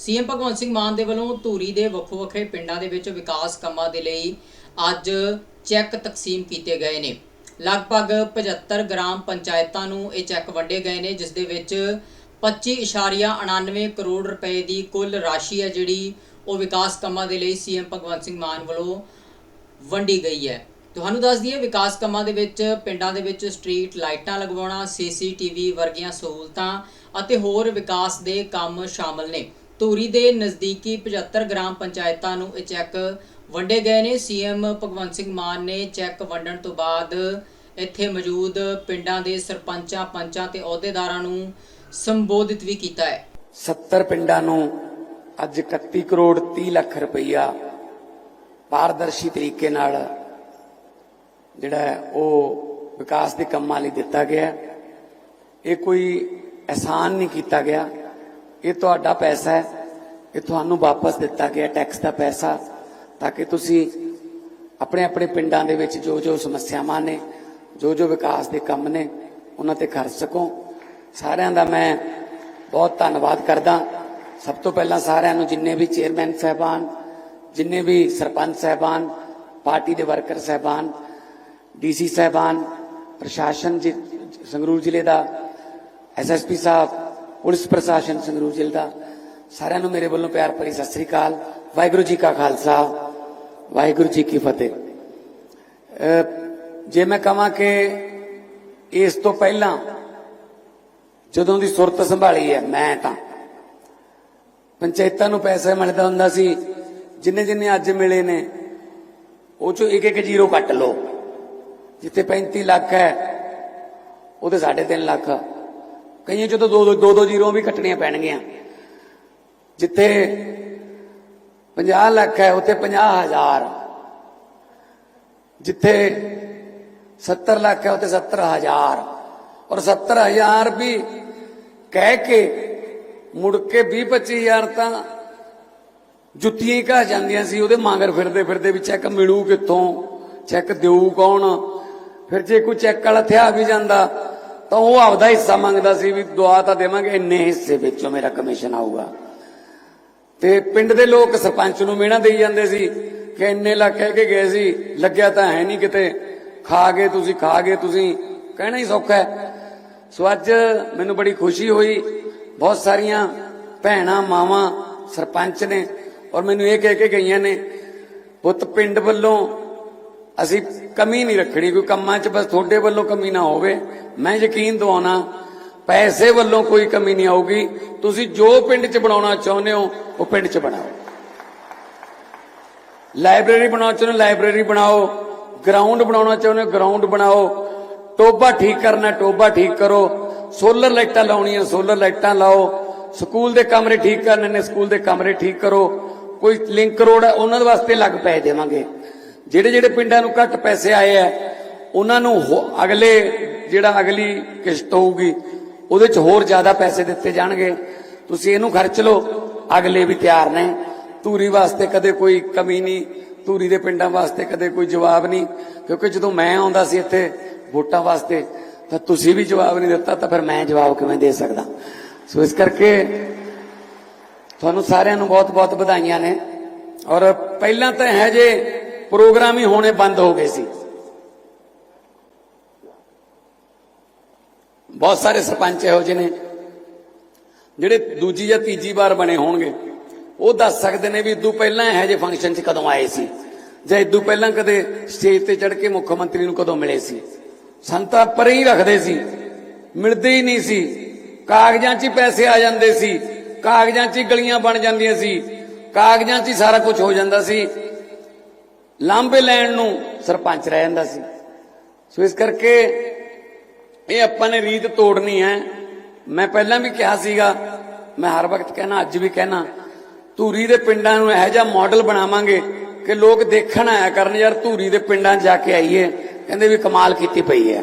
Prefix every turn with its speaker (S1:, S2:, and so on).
S1: CM Bhagwant Singh ਮਾਨ ਦੇ ਵੱਲੋਂ ਧੂਰੀ ਦੇ ਵੱਖੋ ਵੱਖਰੇ ਪਿੰਡਾਂ ਦੇ ਵਿੱਚ ਵਿਕਾਸ ਕੰਮਾਂ ਦੇ ਲਈ ਅੱਜ ਚੈੱਕ ਤਕਸੀਮ ਕੀਤੇ ਗਏ ਨੇ। ਲਗਭਗ 75 ਗ੍ਰਾਮ ਪੰਚਾਇਤਾਂ ਨੂੰ ਇਹ ਚੈੱਕ ਵੰਡੇ ਗਏ ਨੇ, ਜਿਸ ਦੇ ਵਿੱਚ 25.99 ਕਰੋੜ ਰੁਪਏ ਦੀ ਕੁੱਲ ਰਾਸ਼ੀ ਹੈ, ਜਿਹੜੀ ਉਹ ਵਿਕਾਸ ਕੰਮਾਂ ਦੇ ਲਈ ਸੀਐਮ ਭਗਵੰਤ ਸਿੰਘ ਮਾਨ ਵੱਲੋਂ ਵੰਡੀ ਗਈ ਹੈ। ਤੁਹਾਨੂੰ ਦੱਸ ਦਈਏ, ਵਿਕਾਸ ਕੰਮਾਂ ਦੇ ਵਿੱਚ ਪਿੰਡਾਂ ਦੇ ਵਿੱਚ ਸਟਰੀਟ ਲਾਈਟਾਂ ਲਗਵਾਉਣਾ, ਸੀਸੀਟੀਵੀ ਵਰਗੀਆਂ ਸਹੂਲਤਾਂ ਅਤੇ ਹੋਰ ਵਿਕਾਸ ਦੇ ਕੰਮ ਸ਼ਾਮਲ ਨੇ। ਧੂਰੀ ਦੇ ਨਜ਼ਦੀਕੀ 75 ਗ੍ਰਾਮ ਪੰਚਾਇਤਾਂ ਨੂੰ ਇਹ ਚੈੱਕ ਵੰਡੇ ਗਏ ਨੇ। ਸੀਐਮ ਭਗਵੰਤ ਸਿੰਘ ਮਾਨ ਨੇ ਚੈੱਕ ਵੰਡਣ ਤੋਂ ਬਾਅਦ ਇੱਥੇ ਮੌਜੂਦ ਪਿੰਡਾਂ ਦੇ ਸਰਪੰਚਾਂ, ਪੰਚਾਂ ਤੇ ਅਹੁਦੇਦਾਰਾਂ ਨੂੰ ਸੰਬੋਧਿਤ ਵੀ ਕੀਤਾ ਹੈ।
S2: 70 ਪਿੰਡਾਂ ਨੂੰ ਅੱਜ 31 ਕਰੋੜ 30 ਲੱਖ ਰੁਪਈਆ ਪਾਰਦਰਸ਼ੀ ਤਰੀਕੇ ਨਾਲ ਜਿਹੜਾ ਹੈ ਉਹ ਵਿਕਾਸ ਦੇ ਕੰਮਾਂ ਲਈ ਦਿੱਤਾ ਗਿਆ। ਇਹ ਕੋਈ ਅਹਿਸਾਨ ਨਹੀਂ ਕੀਤਾ ਗਿਆ। ਇਹ ਤੁਹਾਡਾ ਪੈਸਾ ਹੈ। ਇਹ ਤੁਹਾਨੂੰ ਵਾਪਸ ਦਿੱਤਾ ਗਿਆ ਟੈਕਸ ਦਾ ਪੈਸਾ, ਤਾਂ ਕਿ ਤੁਸੀਂ ਆਪਣੇ ਆਪਣੇ ਪਿੰਡਾਂ ਦੇ ਵਿੱਚ ਜੋ ਜੋ ਸਮੱਸਿਆਵਾਂ ਨੇ, ਜੋ ਜੋ ਵਿਕਾਸ ਦੇ ਕੰਮ ਨੇ, ਉਹਨਾਂ ਤੇ ਖਰਚ ਸਕੋ। ਸਾਰਿਆਂ ਦਾ ਮੈਂ ਬਹੁਤ ਧੰਨਵਾਦ ਕਰਦਾ। ਸਭ ਤੋਂ ਪਹਿਲਾਂ ਸਾਰਿਆਂ ਨੂੰ ਜਿੰਨੇ ਵੀ ਚੇਅਰਮੈਨ ਸਹਿਬਾਨ, ਜਿੰਨੇ ਵੀ ਸਰਪੰਚ ਸਹਿਬਾਨ ਪਾਰਟੀ ਦੇ ਵਰਕਰ ਸਹਿਬਾਨ ਡੀਸੀ ਸਹਿਬਾਨ, ਪ੍ਰਸ਼ਾਸਨ ਜੀ, ਸੰਗਰੂਰ ਜ਼ਿਲ੍ਹੇ ਦਾ ਐਸਐਸਪੀ ਸਾਹਿਬ ਪੁਲਿਸ ਪ੍ਰਸ਼ਾਸਨ ਸੰਗਰੂਰ ਜ਼ਿਲ੍ਹਾ ਸਾਰਿਆਂ ਨੂੰ ਮੇਰੇ ਵੱਲੋਂ ਪਿਆਰ ਭਰੀ ਸਤਿ ਸ੍ਰੀ ਅਕਾਲ। ਵਾਹਿਗੁਰੂ ਜੀ ਕਾ ਖਾਲਸਾ, ਵਾਹਿਗੁਰੂ ਜੀ ਕੀ ਫਤਿਹ। ਜੇ ਮੈਂ ਕਹਾਂ ਕਿ ਇਸ ਤੋਂ ਪਹਿਲਾਂ ਜਦੋਂ ਦੀ ਸੁਰਤ ਸੰਭਾਲੀ ਹੈ, ਮੈਂ ਤਾਂ। ਪੰਚਾਇਤਾਂ ਨੂੰ ਪੈਸਾ ਮਿਲਦਾ ਹੁੰਦਾ ਸੀ, ਜਿੰਨੇ ਜਿੰਨੇ ਅੱਜ ਮਿਲੇ ਨੇ, ਉਹ ਚੋਂ ਇੱਕ ਇੱਕ ਜ਼ੀਰੋ ਕੱਟ ਲਓ। ਜਿੱਥੇ 35 ਲੱਖ ਹੈ ਉਹਦੇ 3.5 ਲੱਖ ਕਈਆਂ ਚੋਂ ਤਾਂ ਦੋ ਦੋ ਦੋ ਦੋ ਜ਼ੀਰੋ ਵੀ ਕੱਟਣੀਆਂ ਪੈਣਗੀਆਂ। ਜਿੱਥੇ 50 ਲੱਖ ਹੈ, ਉੱਥੇ 50000 ਜਿੱਥੇ 70 ਲੱਖ ਹੈ, ਉੱਥੇ 70000 ਔਰ 70000 ਵੀ ਕਹਿ ਕੇ ਮੁੜ ਕੇ 20 25000 ਤਾਂ ਜੁੱਤੀਆਂ ਹੀ ਘਾ ਜਾਂਦੀਆਂ ਸੀ, ਉਹਦੇ ਮੰਗਰ ਫਿਰਦੇ ਫਿਰਦੇ ਵੀ ਚੈੱਕ ਮਿਲੂ ਕਿੱਥੋਂ? ਚੈੱਕ ਦੇਊ ਕੌਣ? ਫਿਰ ਜੇ ਕੋਈ ਚੈੱਕ ਵਾਲਾ ਥਿਆ ਵੀ ਜਾਂਦਾ ਤਾਂ ਉਹ ਆਪਦਾ ਹਿੱਸਾ ਮੰਗਦਾ ਸੀ ਵੀ ਦੁਆ ਤਾਂ ਦੇਵਾਂਗੇ, ਇੰਨੇ ਹਿੱਸੇ ਵਿੱਚੋਂ ਮੇਰਾ ਕਮਿਸ਼ਨ ਆਊਗਾ। ਤੇ ਪਿੰਡ ਦੇ ਲੋਕ ਸਰਪੰਚ ਨੂੰ ਮਿਹਣਾ ਦੇਈ ਜਾਂਦੇ ਸੀ ਕਿ ਇੰਨੇ ਲੱਖ ਕਹਿ ਕੇ ਗਏ ਸੀ, ਲੱਗਿਆ ਤਾਂ ਹੈ ਨਹੀਂ ਕਿਤੇ। ਖਾ ਗਏ ਤੁਸੀਂ, ਖਾ ਗਏ ਤੁਸੀਂ, ਕਹਿਣਾ ਹੀ ਸੌਖਾ ਹੈ। ਸੋ ਅੱਜ ਮੈਨੂੰ ਬੜੀ ਖੁਸ਼ੀ ਹੋਈ, ਬਹੁਤ ਸਾਰੀਆਂ ਭੈਣਾਂ, ਮਾਵਾਂ ਸਰਪੰਚ ਨੇ ਔਰ ਮੈਨੂੰ ਇਹ ਕਹਿ ਕੇ ਗਈਆਂ ਨੇ, ਪੁੱਤ ਪਿੰਡ ਵੱਲੋਂ ਅਸੀਂ ਕਮੀ ਨਹੀਂ ਰੱਖਣੀ, ਕੋਈ ਕੰਮਾਂ 'ਚ ਬਸ ਤੁਹਾਡੇ ਵੱਲੋਂ ਕਮੀ ਨਾ ਹੋਵੇ। ਮੈਂ ਯਕੀਨ ਦਿਵਾਉਣਾ, ਪੈਸੇ ਵੱਲੋਂ ਕੋਈ ਕਮੀ ਨਹੀਂ ਆਊਗੀ। ਤੁਸੀਂ ਜੋ ਪਿੰਡ 'ਚ ਬਣਾਉਣਾ ਚਾਹੁੰਦੇ ਹੋ, ਉਹ ਪਿੰਡ 'ਚ ਬਣਾਓ। ਲਾਇਬ੍ਰੇਰੀ ਬਣਾਉਣਾ ਚਾਹੁੰਦੇ ਹੋ, ਲਾਇਬ੍ਰੇਰੀ ਬਣਾਓ। ਗਰਾਊਂਡ ਬਣਾਉਣਾ ਚਾਹੁੰਦੇ ਹੋ, ਗਰਾਊਂਡ ਬਣਾਓ। ਟੋਬਾ ਠੀਕ ਕਰਨਾ ਟੋਬਾ ਠੀਕ ਕਰੋ। ਸੋਲਰ ਲਾਈਟਾਂ ਲਾਉਣੀਆਂ, ਸੋਲਰ ਲਾਈਟਾਂ ਲਾਓ। ਸਕੂਲ ਦੇ ਕਮਰੇ ਠੀਕ ਕਰਨੇ ਨੇ, ਸਕੂਲ ਦੇ ਕਮਰੇ ਠੀਕ ਕਰੋ। ਕੋਈ ਲਿੰਕ ਰੋਡ ਹੈ, ਉਹਨਾਂ ਦੇ ਵਾਸਤੇ ਲੱਗ ਪੈਸੇ ਦੇਵਾਂਗੇ ਜਿਹੜੇ ਜਿਹੜੇ ਪਿੰਡਾਂ ਨੂੰ ਘੱਟ ਪੈਸੇ ਆਏ ਆ, ਉਹਨਾਂ ਨੂੰ ਹੋ- ਅਗਲੇ ਜਿਹੜਾ ਅਗਲੀ ਕਿਸ਼ਤ ਹੋਊਗੀ, ਉਹਦੇ ਚ ਹੋਰ ਜ਼ਿਆਦਾ ਪੈਸੇ ਦਿੱਤੇ ਜਾਣਗੇ। ਤੁਸੀਂ ਇਹਨੂੰ ਖਰਚ ਲਓ, ਅਗਲੇ ਵੀ ਤਿਆਰ ਨੇ। ਧੂਰੀ ਵਾਸਤੇ ਕਦੇ ਕੋਈ ਕਮੀ ਨਹੀਂ, ਧੂਰੀ ਦੇ ਪਿੰਡਾਂ ਵਾਸਤੇ ਕਦੇ ਕੋਈ ਜਵਾਬ ਨਹੀਂ, ਕਿਉਂਕਿ ਜਦੋਂ ਮੈਂ ਆਉਂਦਾ ਸੀ ਇੱਥੇ ਵੋਟਾਂ ਵਾਸਤੇ, ਤਾਂ ਤੁਸੀਂ ਵੀ ਜਵਾਬ ਨਹੀਂ ਦਿੱਤਾ, ਤਾਂ ਫਿਰ ਮੈਂ ਜਵਾਬ ਕਿਵੇਂ ਦੇ ਸਕਦਾ? ਸੋ ਇਸ ਕਰਕੇ ਤੁਹਾਨੂੰ ਸਾਰਿਆਂ ਨੂੰ ਬਹੁਤ-ਬਹੁਤ ਵਧਾਈਆਂ ਨੇ। ਔਰ ਪਹਿਲਾਂ ਤਾਂ ਹੈ ਜੇ ਪ੍ਰੋਗਰਾਮ ਹੀ ਹੋਣੇ ਬੰਦ ਹੋ ਗਏ ਸੀ। ਬਹੁਤ ਸਾਰੇ ਸਰਪੰਚ ਇਹੋ ਜਿਹੇ ਨੇ, ਜਿਹੜੇ ਦੂਜੀ ਜਾਂ ਤੀਜੀ ਵਾਰ ਬਣੇ ਹੋਣਗੇ। ਉਹ ਦੱਸ ਸਕਦੇ ਨੇ ਵੀ ਇਦੋਂ ਪਹਿਲਾਂ ਇਹੋ ਜਿਹੇ ਫੰਕਸ਼ਨ 'ਚ ਕਦੋਂ ਆਏ ਸੀ, ਜਾਂ ਇਦੋਂ ਪਹਿਲਾਂ ਕਦੇ ਸਟੇਜ ਤੇ ਚੜ ਕੇ ਮੁੱਖ ਮੰਤਰੀ ਨੂੰ ਕਦੋਂ ਮਿਲੇ ਸੀ। ਸੰਤਾ ਪਰੇ ਹੀ ਰੱਖਦੇ ਸੀ, ਮਿਲਦੇ ਹੀ ਨਹੀਂ ਸੀ। ਕਾਗਜ਼ਾਂ 'ਚ ਹੀ ਪੈਸੇ ਆ ਜਾਂਦੇ ਸੀ, ਕਾਗਜ਼ਾਂ 'ਚ ਹੀ ਗਲੀਆਂ ਬਣ ਜਾਂਦੀਆਂ ਸੀ, ਕਾਗਜ਼ਾਂ 'ਚ ਹੀ ਸਾਰਾ ਕੁਝ ਹੋ ਜਾਂਦਾ ਸੀ। ਲਾਂਬੇ ਲੈਣ ਨੂੰ ਸਰਪੰਚ ਰਹਿ ਜਾਂਦਾ ਸੀ। ਸੋ ਇਸ ਕਰਕੇ ਇਹ ਆਪਾਂ ਨੇ ਰੀਤ ਤੋੜਨੀ ਹੈ। ਮੈਂ ਪਹਿਲਾਂ ਵੀ ਕਿਹਾ ਸੀਗਾ, ਮੈਂ ਹਰ ਵਕਤ ਕਹਿਣਾ, ਅੱਜ ਵੀ ਕਹਿਣਾ, ਧੂਰੀ ਦੇ ਪਿੰਡਾਂ ਨੂੰ ਇਹੋ ਜਿਹਾ ਮਾਡਲ ਬਣਾਵਾਂਗੇ ਕਿ ਲੋਕ ਦੇਖਣ ਆਇਆ ਕਰਨ, ਯਾਰ ਧੂਰੀ ਦੇ ਪਿੰਡਾਂ 'ਚ ਜਾ ਕੇ ਆਈਏ, ਕਹਿੰਦੇ ਵੀ ਕਮਾਲ ਕੀਤੀ ਪਈ ਹੈ।